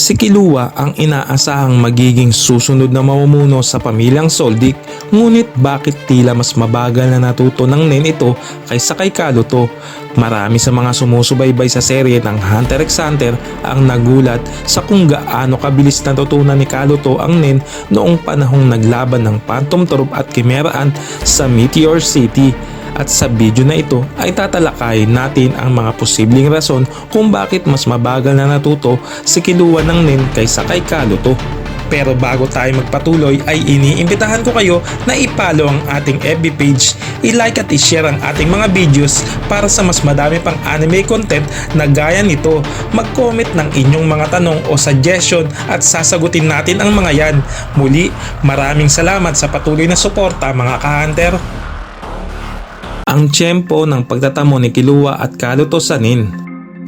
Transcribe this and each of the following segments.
Si Kilua ang inaasahang magiging susunod na mamumuno sa pamilyang Soldik ngunit bakit tila mas mabagal na natuto ng nen ito kaysa kay Kaluto? Marami sa mga sumusubaybay sa serye ng Hunter x Hunter ang nagulat sa kung gaano kabilis natutunan ni Kaluto ang nen noong panahong naglaban ng Phantom Troop at Chimera Ant sa Meteor City. At sa video na ito ay tatalakayin natin ang mga posibleng rason kung bakit mas mabagal na natuto si Kilua ng Nen kaysa kay Kaluto. Pero bago tayo magpatuloy ay iniimbitahan ko kayo na ipalo ang ating FB page, i-like at i-share ang ating mga videos para sa mas madami pang anime content na gaya nito. Mag-comment ng inyong mga tanong o suggestion at sasagutin natin ang mga yan. Muli, maraming salamat sa patuloy na suporta mga ka-hunter. Ang tiyempo ng pagtatamo ni Kilua at Kaluto Sanin.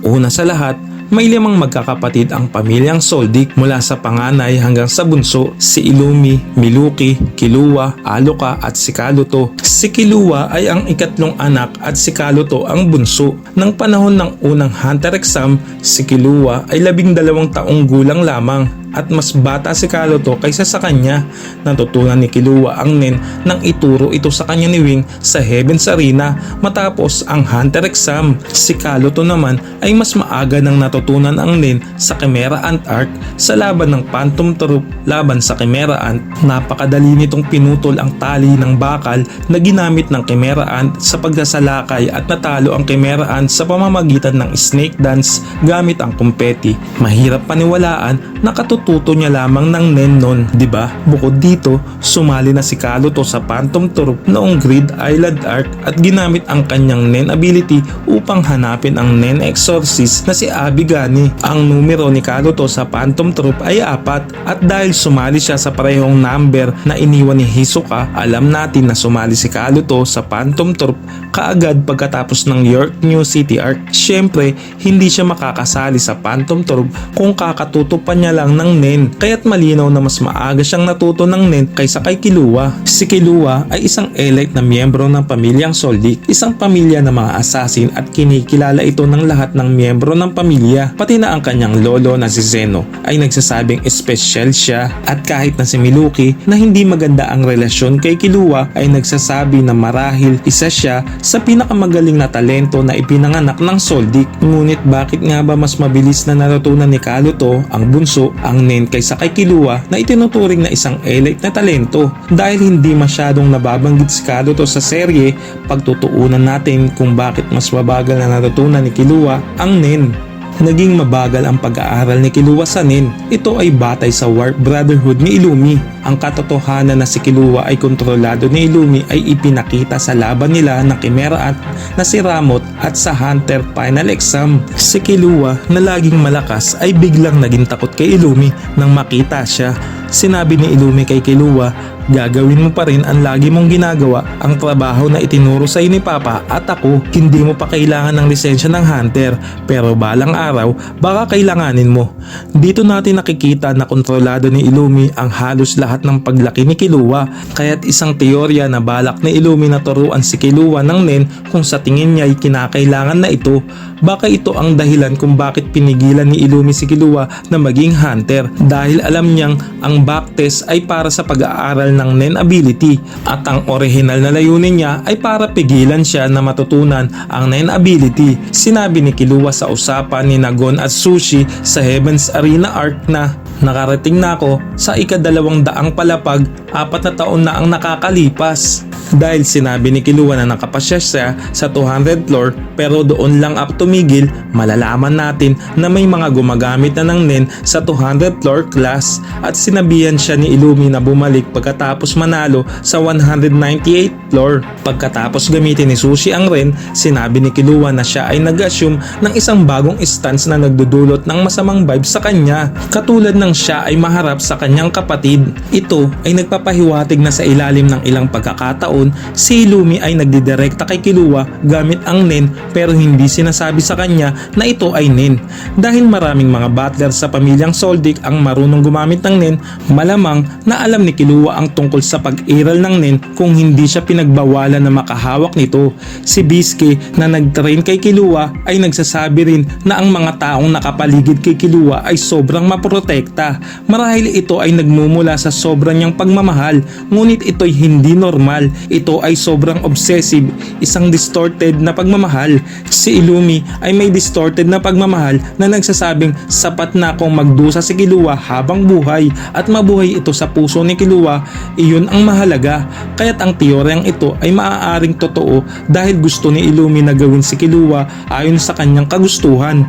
Una sa lahat, may limang magkakapatid ang pamilyang Soldik mula sa panganay hanggang sa bunso, si Ilumi, Miluki, Kilua, Aloka at si Kaluto. Si Kilua ay ang ikatlong anak at si Kaluto ang bunso. Nang panahon ng unang Hunter exam, si Kilua ay labing dalawang taong gulang lamang at mas bata si Kaluto kaysa sa kanya. Natutunan ni Kilua ang Nen nang ituro ito sa kanya ni Wing sa Heaven's Arena matapos ang Hunter exam. Si Kaluto naman ay mas maaga nang natutunan ang Nen sa Chimera Ant Arc sa laban ng Phantom Troop laban sa Chimera Ant. Napakadali nitong pinutol ang tali ng bakal na ginamit ng Chimera Ant sa pagsasalakay at natalo ang Chimera Ant sa pamamagitan ng Snake Dance gamit ang kumpeti. Mahirap paniwalaan na katututo niya lamang ng Nen di ba? Bukod dito, sumali na si Kaluto sa Phantom Troop noong Grid Island Arc at ginamit ang kanyang Nen ability upang hanapin ang Nen Exorcist na si Abigani. Ang numero ni Kaluto sa Phantom Troop ay apat at dahil sumali siya sa parehong number na iniwan ni Hisoka, alam natin na sumali si Kaluto sa Phantom Troop kaagad pagkatapos ng York New City Arc. Siyempre, hindi siya makakasali sa Phantom Troop kung kakatuto pa niya lang ng Nen. Kaya't malinaw na mas maaga siyang natuto ng Nen kaysa kay Kilua. Si Kilua ay isang elite na miyembro ng pamilyang Soldik, isang pamilya ng mga assassin at kinikilala ito ng lahat ng miyembro ng pamilya. Pati na ang kanyang lolo na si Zeno ay nagsasabing espesyal siya at kahit na si Miluki na hindi maganda ang relasyon kay Kilua ay nagsasabi na marahil isa siya sa pinakamagaling na talento na ipinanganak ng Soldik. Ngunit bakit nga ba mas mabilis na natutunan ni Kaluto ang bunso ang Nen kaysa kay Kilua na itinuturing na isang elite na talento dahil hindi masyadong nababanggit si Kaluto sa serye pagtutuunan natin kung bakit mas mabagal na natutunan ni Kilua ang Nen. Naging mabagal ang pag-aaral ni Kilua sa Nen. Ito ay batay sa Warp Brotherhood ni Ilumi. Ang katotohanan na si Kilua ay kontrolado ni Ilumi ay ipinakita sa laban nila ng Chimera Ant na si Ramot at sa Hunter Final Exam. Si Kilua na laging malakas ay biglang naging takot kay Ilumi nang makita siya. Sinabi ni Ilumi kay Kilua, gagawin mo pa rin ang lagi mong ginagawa ang trabaho na itinuro sa ni Papa at ako. Hindi mo pa kailangan ng lisensya ng Hunter pero balang araw baka kailanganin mo. Dito natin nakikita na kontrolado ni Ilumi ang halos lahat ng paglaki ni Kilua kaya't isang teorya na balak ni Ilumi na turuan si Kilua ng Nen kung sa tingin niya ay kinakailangan na ito. Baka ito ang dahilan kung bakit pinigilan ni Ilumi si Kilua na maging Hunter dahil alam niyang ang backtest ay para sa pag-aaral ng Nen ability at ang original na layunin niya ay para pigilan siya na matutunan ang Nen ability. Sinabi ni Kilua sa usapan ni Nagon at Sushi sa Heaven's Arena Arc na nakarating na ako sa ikadalawang daang palapag apat na taon na ang nakakalipas. Dahil sinabi ni Kilua na nakapasya siya sa 200 floor pero doon lang ako tumigil, malalaman natin na may mga gumagamit na ng NEN sa 200 floor class at sinabihan siya ni Ilumi na bumalik pagkatapos manalo sa 198 floor. Pagkatapos gamitin ni Sushi ang REN, sinabi ni Kilua na siya ay nag-assume ng isang bagong stance na nagdudulot ng masamang vibe sa kanya. Katulad ng siya ay maharap sa kanyang kapatid. Ito ay nagpapahiwatig na sa ilalim ng ilang pagkakataon pagkakataon, si Ilumi ay nagdidirekta kay Kilua gamit ang Nen pero hindi sinasabi sa kanya na ito ay Nen. Dahil maraming mga butler sa pamilyang Soldic ang marunong gumamit ng Nen, malamang na alam ni Kilua ang tungkol sa pag-iral ng Nen kung hindi siya pinagbawalan na makahawak nito. Si Biske na nag-train kay Kilua ay nagsasabi rin na ang mga taong nakapaligid kay Kilua ay sobrang maprotekta. Marahil ito ay nagmumula sa sobrang niyang pagmamahal, ngunit ito'y hindi normal. Ito ay sobrang obsessive, isang distorted na pagmamahal. Si Ilumi ay may distorted na pagmamahal na nagsasabing sapat na akong magdusa si Kilua habang buhay at mabuhay ito sa puso ni Kilua, iyon ang mahalaga. Kaya't ang teoryang ito ay maaaring totoo dahil gusto ni Ilumi na gawin si Kilua ayon sa kanyang kagustuhan.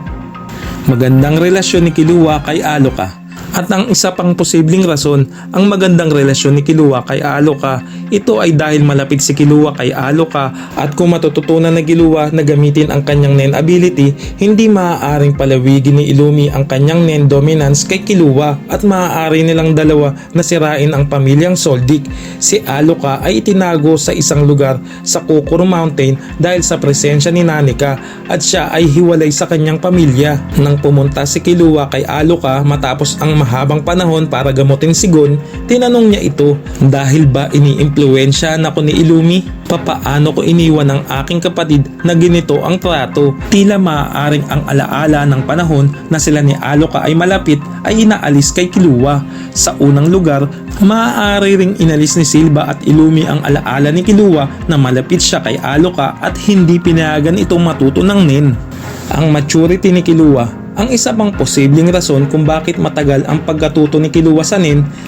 Magandang relasyon ni Kilua kay Aloka. At ang isa pang posibleng rason, ang magandang relasyon ni Kilua kay Aloka, ito ay dahil malapit si Kilua kay Aloka at kung matututunan na Kilua na gamitin ang kanyang Nen ability, hindi maaaring palawigin ni Ilumi ang kanyang Nen dominance kay Kilua at maaari nilang dalawa na sirain ang pamilyang Soldic. Si Aloka ay itinago sa isang lugar sa Kokoro Mountain dahil sa presensya ni Nanika at siya ay hiwalay sa kanyang pamilya. Nang pumunta si Kilua kay Aloka matapos ang mahabang panahon para gamutin si Gon, tinanong niya ito, dahil ba iniimpluwensya na ko ni Ilumi? Papaano ko iniwan ang aking kapatid na ganito ang trato? Tila maaaring ang alaala ng panahon na sila ni Aloka ay malapit ay inaalis kay Kilua. Sa unang lugar, maaari ring inalis ni Silva at Ilumi ang alaala ni Kilua na malapit siya kay Aloka at hindi pinayagan itong matuto ng Nen. Ang maturity ni Kilua ang isa pang posibleng rason kung bakit matagal ang pagkatuto ni Kilua sa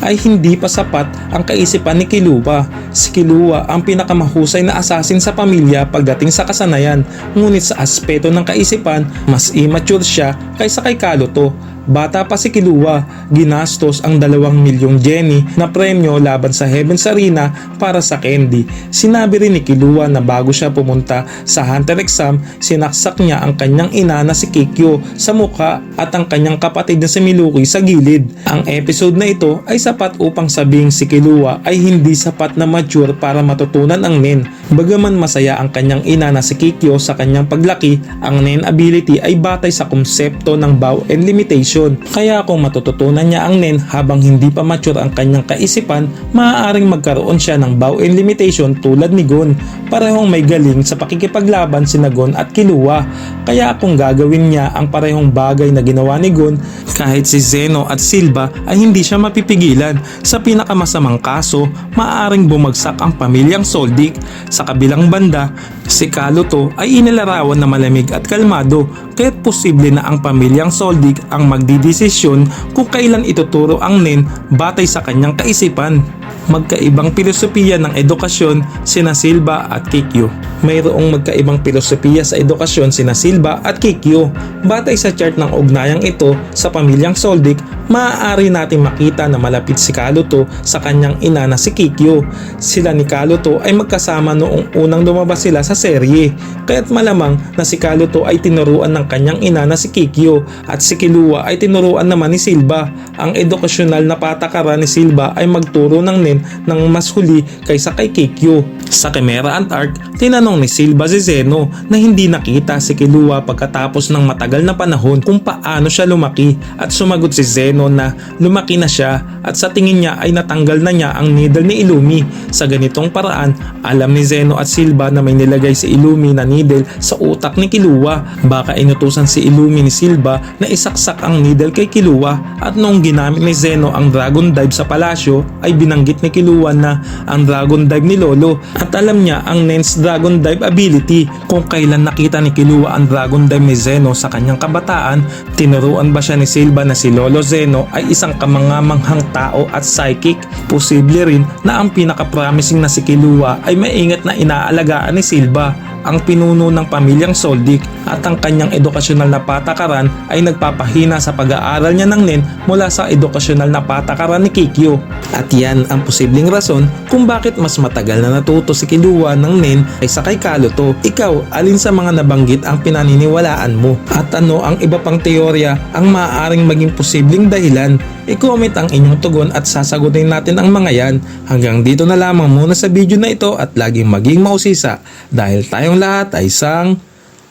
ay hindi pa sapat ang kaisipan ni Kilua. Si Kilua ang pinakamahusay na assassin sa pamilya pagdating sa kasanayan, ngunit sa aspeto ng kaisipan, mas immature siya kaysa kay Kaluto. Bata pa si Kilua, ginastos ang dalawang milyong Jenny na premyo laban sa Heaven's Arena para sa Candy. Sinabi rin ni Kilua na bago siya pumunta sa Hunter exam, sinaksak niya ang kanyang ina na si Kikyo sa mukha at ang kanyang kapatid na si Miluki sa gilid. Ang episode na ito ay sapat upang sabing si Kilua ay hindi sapat na mature para matutunan ang Nen. Bagaman masaya ang kanyang ina na si Kikyo sa kanyang paglaki, ang Nen ability ay batay sa konsepto ng bow and limitation kaya kung matututunan niya ang NEN habang hindi pa mature ang kanyang kaisipan, maaaring magkaroon siya ng bow and limitation tulad ni Gon. Parehong may galing sa pakikipaglaban si Gon at Kilua. Kaya kung gagawin niya ang parehong bagay na ginawa ni Gon, kahit si Zeno at Silva ay hindi siya mapipigilan. Sa pinakamasamang kaso, maaaring bumagsak ang pamilyang Soldic. Sa kabilang banda, si Kaluto ay inilarawan na malamig at kalmado kaya't posible na ang pamilyang Soldic ang magdidesisyon kung kailan ituturo ang NEN batay sa kanyang kaisipan. Magkaibang pilosopiya ng edukasyon sina Silva at Kikyo. Mayroong magkaibang pilosopiya sa edukasyon sina Silva at Kikyo. Batay sa chart ng ugnayang ito sa pamilyang Soldic, maaari natin makita na malapit si Kaluto sa kanyang ina na si Kikyo. Sila ni Kaluto ay magkasama noong unang lumabas sila sa serye, kaya't malamang na si Kaluto ay tinuruan ng kanyang ina na si Kikyo at si Kilua ay tinuruan naman ni Silva. Ang edukasyonal na patakaran ni Silva ay magturo ng nen ng mas huli kaysa kay Kikyo. Sa Chimera and Arc, tinanong ni Silva si Zeno na hindi nakita si Kilua pagkatapos ng matagal na panahon kung paano siya lumaki at sumagot si Zeno na lumaki na siya at sa tingin niya ay natanggal na niya ang needle ni Ilumi. Sa ganitong paraan, alam ni Zeno at Silva na may nilagay si Ilumi na needle sa utak ni Kilua. Baka inutusan si Ilumi ni Silva na isaksak ang needle kay Kilua at noong ginamit ni Zeno ang Dragon Dive sa palasyo ay binanggit ni Kilua na ang Dragon Dive ni Lolo at alam niya ang Nens Dragon Dive ability kung kailan nakita ni Kilua ang Dragon Dive ni Zeno sa kanyang kabataan tinuruan ba siya ni Silva na si Lolo Zeno ay isang kamangamanghang tao at psychic posible rin na ang pinaka-promising na si Kilua ay maingat na inaalagaan ni Silva ang pinuno ng pamilyang Soldik at ang kanyang edukasyonal na patakaran ay nagpapahina sa pag-aaral niya ng Nen mula sa edukasyonal na patakaran ni Kikyo. At yan ang posibleng rason kung bakit mas matagal na natuto si Kilua ng Nen kaysa kay Kaluto. Ikaw, alin sa mga nabanggit ang pinaniniwalaan mo? At ano ang iba pang teorya ang maaaring maging posibleng dahilan? I-comment ang inyong tugon at sasagutin natin ang mga yan. Hanggang dito na lamang muna sa video na ito at laging maging mausisa dahil tayong lahat ay isang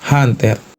hunter.